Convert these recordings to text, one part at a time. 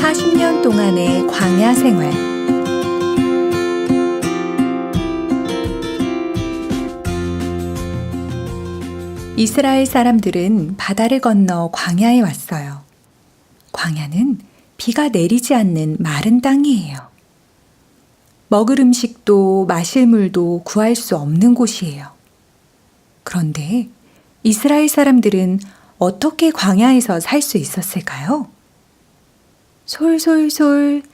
(40년) 동안의 광야 생활 이스라엘 사람들은 바다를 건너 광야에 왔어요. 광야는 비가 내리지 않는 마른 땅이에요. 먹을 음식도 마실 물도 구할 수 없는 곳이에요. 그런데 이스라엘 사람들은 어떻게 광야에서 살 수 있었을까요? 솔솔솔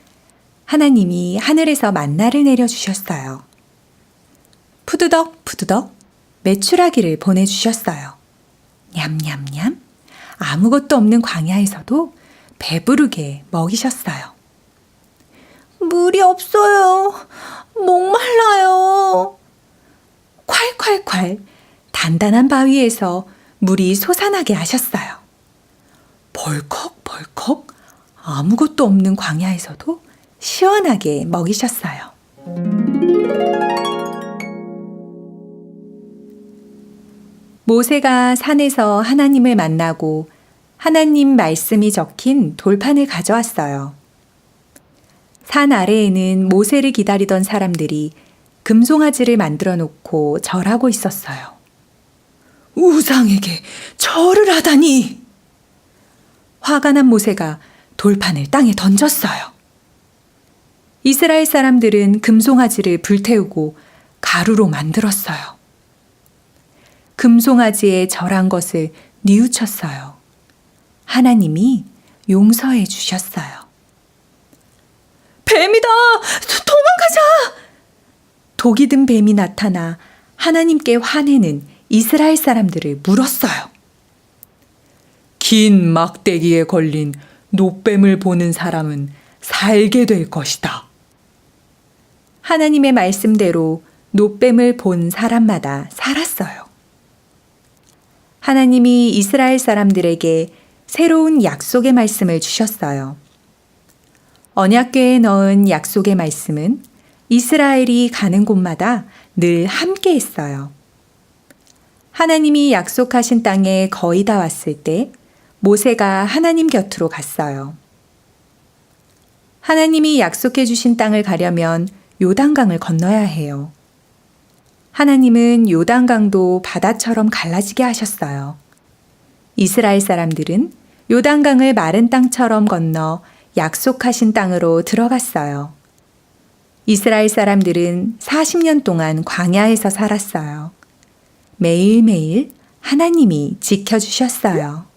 하나님이 하늘에서 만나를 내려주셨어요. 푸드덕 푸드덕 메추라기를 보내주셨어요. 냠냠냠 아무것도 없는 광야에서도 배부르게 먹이셨어요. 물이 없어요. 목말라요. 콸콸콸 단단한 바위에서 물이 솟아나게 하셨어요. 벌컥 벌컥 아무것도 없는 광야에서도 시원하게 먹이셨어요. 모세가 산에서 하나님을 만나고 하나님 말씀이 적힌 돌판을 가져왔어요. 산 아래에는 모세를 기다리던 사람들이 금송아지를 만들어 놓고 절하고 있었어요. 우상에게 절을 하다니! 화가 난 모세가 돌판을 땅에 던졌어요. 이스라엘 사람들은 금송아지를 불태우고 가루로 만들었어요. 금송아지에 절한 것을 뉘우쳤어요. 하나님이 용서해 주셨어요. 뱀이다! 도망가자! 독이 든 뱀이 나타나 하나님께 화내는 이스라엘 사람들을 물었어요. 긴 막대기에 걸린 노뱀을 보는 사람은 살게 될 것이다. 하나님의 말씀대로 노뱀을 본 사람마다 살았어요. 하나님이 이스라엘 사람들에게 새로운 약속의 말씀을 주셨어요. 언약궤에 넣은 약속의 말씀은 이스라엘이 가는 곳마다 늘 함께 했어요. 하나님이 약속하신 땅에 거의 다 왔을 때 모세가 하나님 곁으로 갔어요. 하나님이 약속해 주신 땅을 가려면 요단강을 건너야 해요. 하나님은 요단강도 바다처럼 갈라지게 하셨어요. 이스라엘 사람들은 요단강을 마른 땅처럼 건너 약속하신 땅으로 들어갔어요. 이스라엘 사람들은 40년 동안 광야에서 살았어요. 매일매일 하나님이 지켜주셨어요.